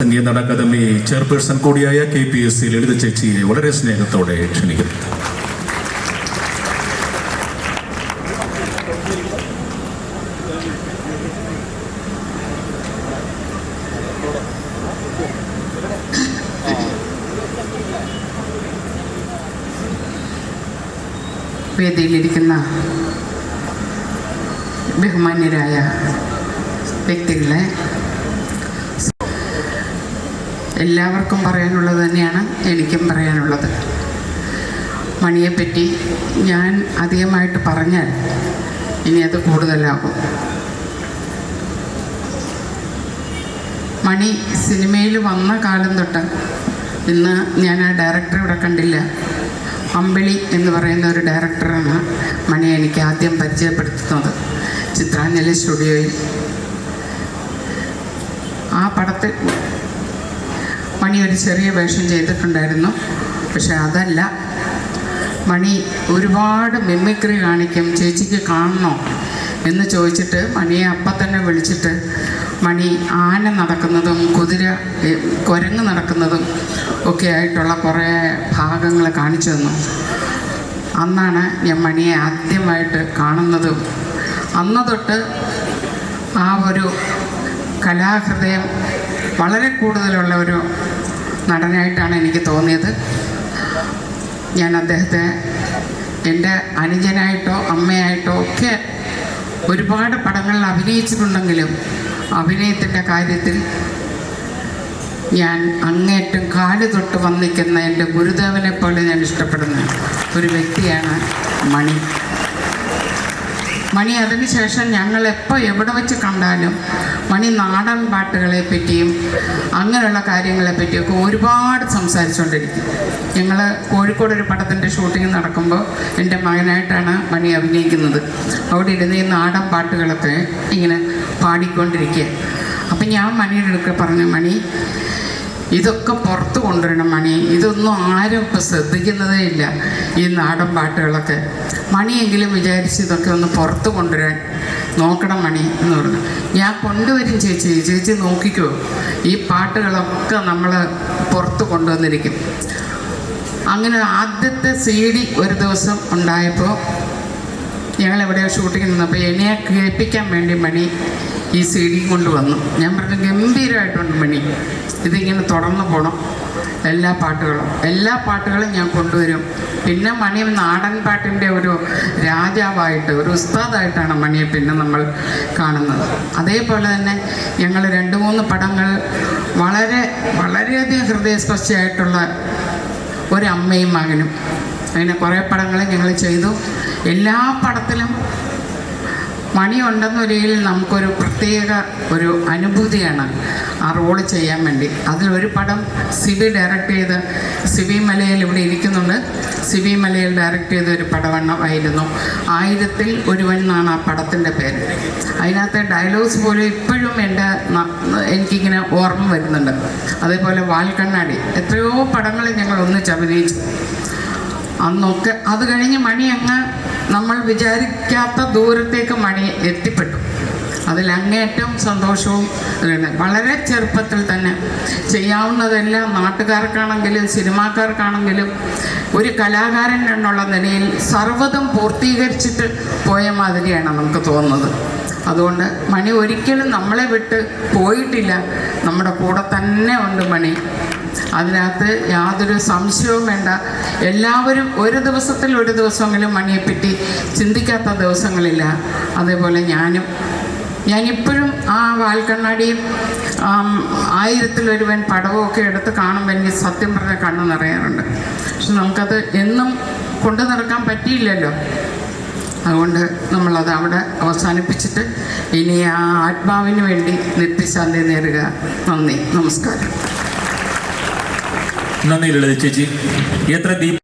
സംഗീത academy chairperson കൂടിയായ K P S C Lalitha ചേച്ചിയെ വളരെ സ്നേഹത്തോടെ ക്ഷണിക്കുന്നു. വേദിയിലിരിക്കുന്ന ബഹുമാന്യരായ വ്യക്തികളെ എല്ലാവർക്കും പറയാനുള്ളത് തന്നെയാണ് എനിക്കും പറയാനുള്ളത്. മണിയെപ്പറ്റി ഞാൻ അധികമായിട്ട് പറഞ്ഞാൽ ഇനി അത് കൂടുതലാകും. മണി സിനിമയിൽ വന്ന കാലം തൊട്ട് ഇന്ന് ഞാൻ ആ ഡയറക്ടറെ ഇവിടെ കണ്ടില്ല. അമ്പിളി എന്ന് പറയുന്ന ഒരു ഡയറക്ടറാണ് മണി എനിക്ക് ആദ്യം പരിചയപ്പെടുത്തുന്നത് ചിത്രാഞ്ജലി സ്റ്റുഡിയോയിൽ. ആ പടത്തിൽ മണി ഒരു ചെറിയ വേഷം ചെയ്തിട്ടുണ്ടായിരുന്നു. പക്ഷെ അതല്ല. മണി ഒരുപാട് മിമിക്രി കാണിക്കും. ചേച്ചിക്ക് കാണണോ? എന്ന് ചോദിച്ചിട്ട് മണിയെ അപ്പം തന്നെ വിളിച്ചിട്ട് മണി ആന നടക്കുന്നതും കുതിര കുരങ്ങ് നടക്കുന്നതും ഒക്കെ ആയിട്ടുള്ള കുറേ ഭാഗങ്ങൾ കാണിച്ചു തന്നു. അന്നാണ് ഞാൻ മണിയെ ആദ്യമായിട്ട് കാണുന്നതും. അന്ന് തൊട്ട് ആ ഒരു കലാഹൃദയം വളരെ കൂടുതലുള്ള ഒരു നടനായിട്ടാണ് എനിക്ക് തോന്നിയത്. ഞാൻ അദ്ദേഹത്തെ എന്റെ അനുജനായിട്ടോ അമ്മയായിട്ടോ ഒക്കെ ഒരുപാട് പടങ്ങളിൽ അഭിനയിച്ചിട്ടുണ്ടെങ്കിലും അഭിനയത്തിന്റെ കാര്യത്തിൽ ഞാൻ അങ്ങേറ്റം കാൽ തൊട്ട് വന്നിക്കുന്ന എന്റെ ഗുരുദേവനെ പോലെ ഞാൻ ഇഷ്ടപ്പെടുന്ന ഒരു വ്യക്തിയാണ് മണി. മണി അതിനുശേഷം ഞങ്ങൾ എപ്പോൾ എവിടെ വെച്ച് കണ്ടാലും മണി നാടൻ പാട്ടുകളെ പറ്റിയും അങ്ങനെയുള്ള കാര്യങ്ങളെ പറ്റിയൊക്കെ ഒരുപാട് സംസാരിച്ചുകൊണ്ടിരിക്കും ഞങ്ങൾ കോഴിക്കോട് ഒരു പടത്തിന്റെ ഷൂട്ടിംഗ് നടക്കുമ്പോൾ എന്റെ മകനായിട്ടാണ് മണി അഭിനയിക്കുന്നത്. അവിടെ ഇരുന്ന് ഈ നാടൻ പാട്ടുകളൊക്കെ ഇങ്ങനെ പാടിക്കൊണ്ടിരിക്കുക. അപ്പം ഞാൻ മണിയുടെ അടുക്ക പറഞ്ഞു മണി ഇതൊക്കെ കൊണ്ടുവരണം മണി. ഇതൊന്നും ആരും ഇപ്പം ശ്രദ്ധിക്കുന്നതേ ഇല്ല ഈ നാടൻ പാട്ടുകളൊക്കെ. മണിയെങ്കിലും വിചാരിച്ച് ഇതൊക്കെ ഒന്ന് പുറത്ത് കൊണ്ടുവരാൻ നോക്കണം മണി എന്ന് പറഞ്ഞു. ഞാൻ കൊണ്ടുവരും ചേച്ചി. ചേച്ചി നോക്കിക്കോ. ഈ പാട്ടുകളൊക്കെ നമ്മൾ പുറത്ത് കൊണ്ടുവന്നിരിക്കും. അങ്ങനെ ആദ്യത്തെ സി ഡി ഒരു ദിവസം ഉണ്ടായപ്പോൾ ഞങ്ങൾ എവിടെയോ ഷൂട്ടിങ്ങിൽ നിന്നപ്പോൾ എന്നെ കേൾപ്പിക്കാൻ വേണ്ടി മണി ഈ സി ഡി കൊണ്ടുവന്നു. ഞാൻ പറഞ്ഞു ഗംഭീരമായിട്ടുണ്ട് മണി. ഇതിങ്ങനെ തുടർന്ന് പോകണം എല്ലാ പാട്ടുകളും. എല്ലാ പാട്ടുകളും ഞാൻ കൊണ്ടുവരും. പിന്നെ മണി നാടൻ പാട്ടിന്റെ ഒരു രാജാവായിട്ട് ഒരു ഉസ്താദായിട്ടാണ് മണിയെ പിന്നെ നമ്മൾ കാണുന്നത്. അതേപോലെ തന്നെ ഞങ്ങൾ രണ്ട് മൂന്ന് പടങ്ങൾ വളരെ വളരെയധികം ഹൃദയസ്പർശിയായിട്ടുള്ള ഒരമ്മയും മകനും. അങ്ങനെ കുറേ പടങ്ങൾ ഞങ്ങൾ ചെയ്തു. എല്ലാ പടത്തിലും മണിയുണ്ടെന്ന നിലയിൽ നമുക്കൊരു പ്രത്യേക ഒരു അനുഭൂതിയാണ് ആ റോൾ ചെയ്യാൻ വേണ്ടി. അതിലൊരു പടം സിബി ഡയറക്റ്റ് ചെയ്ത് സിബി മലയിൽ ഇവിടെ ഇരിക്കുന്നുണ്ട്. സിബി മലയിൽ ഡയറക്റ്റ് ചെയ്ത ഒരു പടവണ്ണമായിരുന്നു. ആയിരത്തിൽ ഒരുവൻ എന്നാണ് ആ പടത്തിന്റെ പേര്. അതിനകത്തെ ഡയലോഗ്സ് പോലും ഇപ്പോഴും എന്റെ എനിക്കിങ്ങനെ ഓർമ്മ വരുന്നുണ്ട്. അതേപോലെ വാൽക്കണ്ണാടി. എത്രയോ പടങ്ങൾ ഞങ്ങൾ ഒന്നിച്ച് അഭിനയിച്ചു. അന്നൊക്കെ അത് കഴിഞ്ഞ് മണി അങ്ങ് നമ്മൾ വിചാരിക്കാത്ത ദൂരത്തേക്ക് മണി എത്തിപ്പെട്ടു. അതിൽ അങ്ങേറ്റവും സന്തോഷവും. വളരെ ചെറുപ്പത്തിൽ തന്നെ ചെയ്യാവുന്നതെല്ലാം നാട്ടുകാർക്കാണെങ്കിലും സിനിമാക്കാർക്കാണെങ്കിലും ഒരു കലാകാരൻ എന്നുള്ള നിലയിൽ സർവതും പൂർത്തീകരിച്ചിട്ട് പോയ മാതിരിയാണ് നമുക്ക് തോന്നുന്നത്. അതുകൊണ്ട് മണി ഒരിക്കലും നമ്മളെ വിട്ട് പോയിട്ടില്ല. നമ്മുടെ കൂടെ തന്നെ ഉണ്ട് മണി. അതിനകത്ത് യാതൊരു സംശയവും വേണ്ട. എല്ലാവരും ഒരു ദിവസത്തിൽ ഒരു ദിവസമെങ്കിലും മണിയെപ്പറ്റി ചിന്തിക്കാത്ത ദിവസങ്ങളില്ല. അതേപോലെ ഞാനും. ഞാനിപ്പോഴും ആ വാൽക്കണ്ണാടിയും ആയിരത്തിലൊരുവൻ പടവും ഒക്കെ എടുത്ത് കാണുമ്പോൾ എനിക്ക് സത്യം പറഞ്ഞ കണ്ണ് നിറയാറുണ്ട്. പക്ഷെ നമുക്കത് എന്നും കൊണ്ടു നടക്കാൻ പറ്റിയില്ലല്ലോ. അതുകൊണ്ട് നമ്മളത് അവിടെ അവസാനിപ്പിച്ചിട്ട് ഇനി ആ ആത്മാവിന് വേണ്ടി നിത്യശാന്തി നേരുക. നന്ദി. നമസ്കാരം. നന്ദി ലളിത ചേച്ചി. എത്ര ദീപ